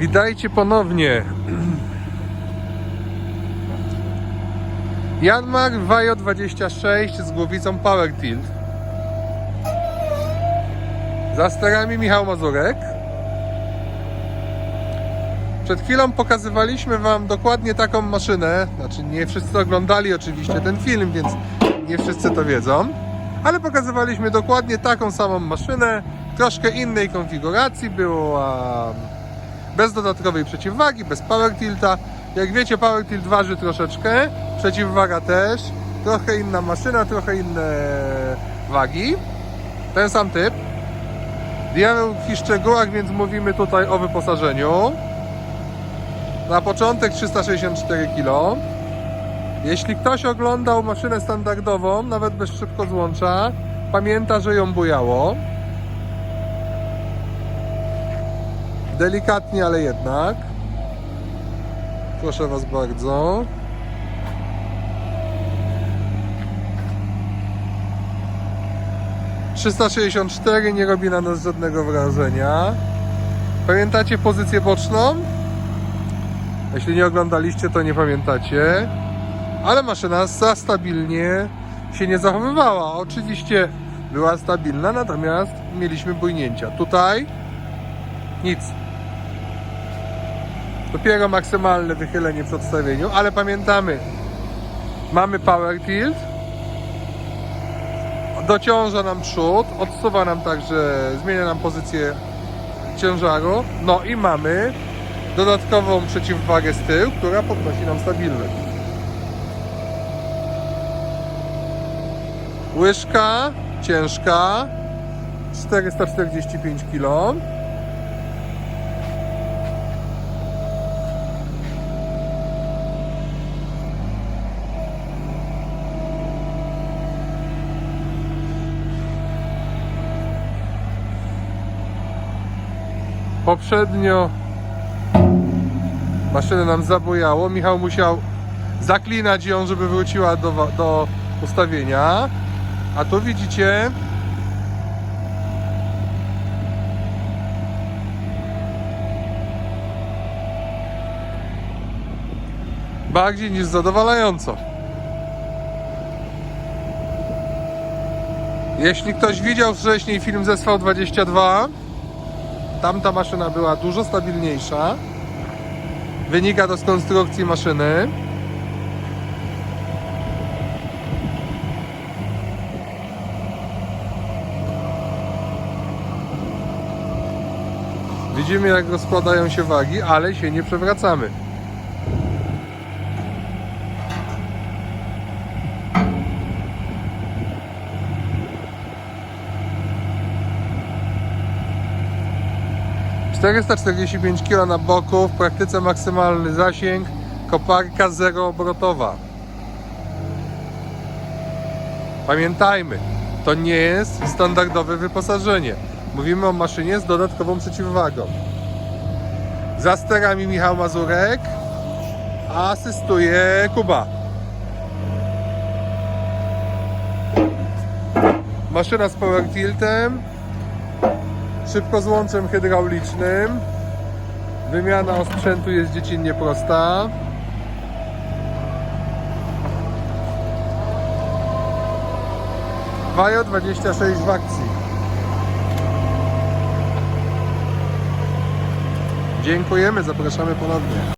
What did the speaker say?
Witajcie ponownie. Janmar Wajo 26 z głowicą Power Tilt. Za sterami Michał Mazurek. Przed chwilą pokazywaliśmy Wam dokładnie taką maszynę. Znaczy, nie wszyscy oglądali oczywiście ten film, więc nie wszyscy to wiedzą. Ale pokazywaliśmy dokładnie taką samą maszynę, troszkę innej konfiguracji. Była bez dodatkowej przeciwwagi, bez power tilta. Jak wiecie, power tilt waży troszeczkę, przeciwwaga też. Trochę inna maszyna, trochę inne wagi. Ten sam typ. Diabeł w szczegółach, więc mówimy tutaj o wyposażeniu. Na początek 364 kg. Jeśli ktoś oglądał maszynę standardową, nawet bez szybkozłącza, pamięta, że ją bujało. Delikatnie, ale jednak. Proszę Was bardzo. ...364 nie robi na nas żadnego wrażenia. Pamiętacie pozycję boczną? Jeśli nie oglądaliście, to nie pamiętacie. Ale maszyna za stabilnie się nie zachowywała. Oczywiście była stabilna, natomiast mieliśmy bujnięcia. Tutaj nic. Dopiero maksymalne wychylenie przy odstawieniu, ale pamiętamy, mamy power tilt, dociąża nam przód, odsuwa nam także, zmienia nam pozycję ciężaru, no i mamy dodatkową przeciwwagę z tyłu, która podnosi nam stabilność. Łyżka ciężka, 445 kg. Poprzednio maszynę nam zabojało. Michał musiał zaklinać ją, żeby wróciła do, do ustawienia. A tu widzicie bardziej niż zadowalająco. Jeśli ktoś widział wcześniej film ze SV22, tamta maszyna była dużo stabilniejsza. Wynika to z konstrukcji maszyny. Widzimy jak rozkładają się wagi, ale się nie przewracamy. ...445 kg na boku, w praktyce maksymalny zasięg, koparka zeroobrotowa. Pamiętajmy, to nie jest standardowe wyposażenie. Mówimy o maszynie z dodatkową przeciwwagą. Za sterami Michał Mazurek, a asystuje Kuba. Maszyna z power tiltem, szybkozłączem hydraulicznym. Wymiana osprzętu jest dziecinnie prosta. Wajo 26 w akcji. Dziękujemy, zapraszamy ponownie.